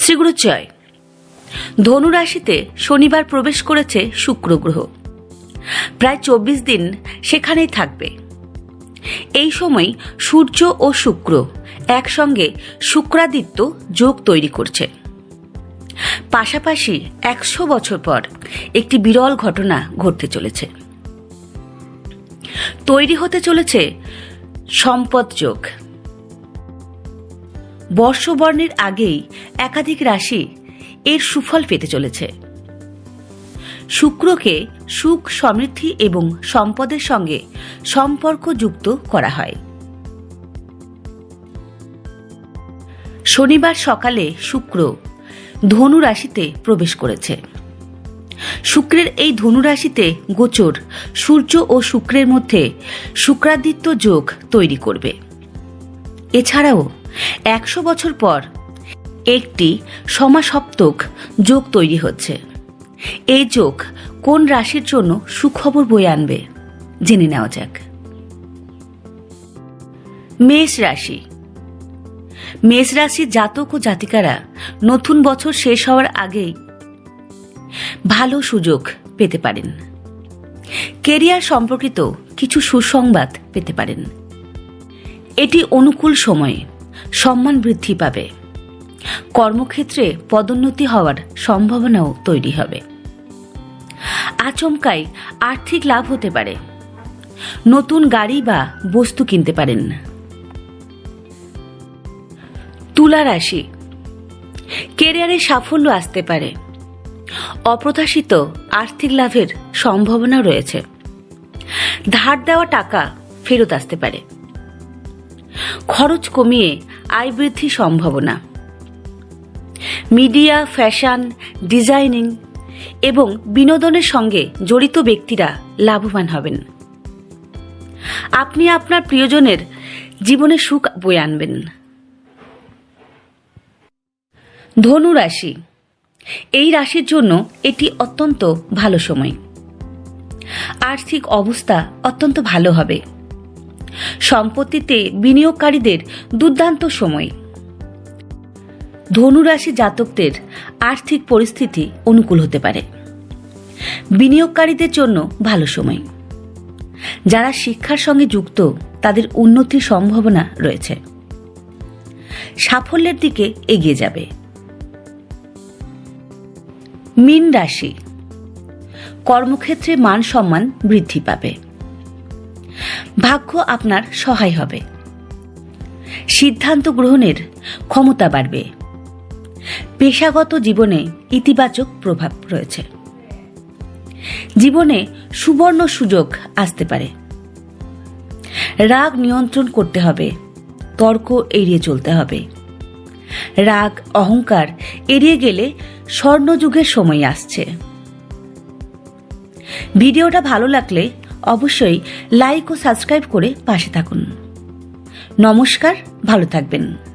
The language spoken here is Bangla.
শ্রীগুরু জয় ধনু রাশিতে শনিবার প্রবেশ করেছে শুক্র গ্রহ। প্রায় চব্বিশ দিন সেখানেই থাকবে। এই সময় সূর্য ও শুক্র একসঙ্গে শুক্রাদিত্য যোগ তৈরি করছে। পাশাপাশি একশো বছর পর একটি বিরল ঘটনা ঘটতে চলেছে। তৈরি হতে চলেছে সম্পদ যোগ। বর্ষবর্ণের আগেই একাধিক রাশি এর সুফল পেতে চলেছে। শুক্রকে সুখ, সমৃদ্ধি এবং সম্পদের সঙ্গে সম্পর্ক যুক্ত করা হয়। শনিবার সকালে শুক্র ধনু রাশিতে প্রবেশ করেছে। শুক্রের এই ধনু রাশিতে গোচর সূর্য ও শুক্রের মধ্যে শুক্রাদিত্য যোগ তৈরি করবে। এছাড়াও একশো বছর পর একটি সমাসপ্তক যোগ তৈরি হচ্ছে। এই যোগ কোন রাশির জন্য সুখবর বয়ে আনবে? জেনে নেওয়া যাক। মেষ রাশি। মেষ রাশির জাতক ও জাতিকারা নতুন বছর শেষ হওয়ার আগেই ভালো সুযোগ পেতে পারেন। কেরিয়ার সম্পর্কিত কিছু সুসংবাদ পেতে পারেন। এটি অনুকূল সময়ে সম্মান বৃদ্ধি পাবে। কর্মক্ষেত্রে পদোন্নতি হওয়ার সম্ভাবনাও তৈরি হবে। আচমকাই আর্থিক লাভ হতে পারে। নতুন গাড়ি বা বস্তু কিনতে পারেন। তুলা রাশি। কেরিয়ারে সাফল্য আসতে পারে। অপ্রত্যাশিত আর্থিক লাভের সম্ভাবনা রয়েছে। ধার দেওয়া টাকা ফেরত আসতে পারে। খরচ কমিয়ে আয় বৃদ্ধির সম্ভাবনা। মিডিয়া, ফ্যাশন, ডিজাইনিং এবং বিনোদনের সঙ্গে জড়িত ব্যক্তিরা লাভবান হবেন। আপনি আপনার প্রিয়জনের জীবনে সুখ বয়ে আনবেন। ধনু রাশি। এই রাশির জন্য এটি অত্যন্ত ভালো সময়। আর্থিক অবস্থা অত্যন্ত ভালো হবে। সম্পত্তিতে বিনিয়োগকারীদের দুর্দান্ত সময়। ধনুরাশি জাতকদের আর্থিক পরিস্থিতি অনুকূল হতে পারে। বিনিয়োগকারীদের জন্য ভালো সময়। যারা শিক্ষার সঙ্গে যুক্ত, তাদের উন্নতির সম্ভাবনা রয়েছে। সাফল্যের দিকে এগিয়ে যাবে। মিন রাশি। কর্মক্ষেত্রে মান সম্মান বৃদ্ধি পাবে। ভাগ্য আপনার সহায় হবে। সিদ্ধান্ত গ্রহণের ক্ষমতা বাড়বে। পেশাগত জীবনে ইতিবাচক প্রভাব রয়েছে। জীবনে সুবর্ণ সুযোগ আসতে পারে। রাগ নিয়ন্ত্রণ করতে হবে, তর্ক এড়িয়ে চলতে হবে। রাগ, অহংকার এড়িয়ে গেলে স্বর্ণযুগের সময় আসছে। ভিডিওটা ভালো লাগলে অবশ্যই লাইক ও সাবস্ক্রাইব করে পাশে থাকুন। নমস্কার ভালো থাকবেন।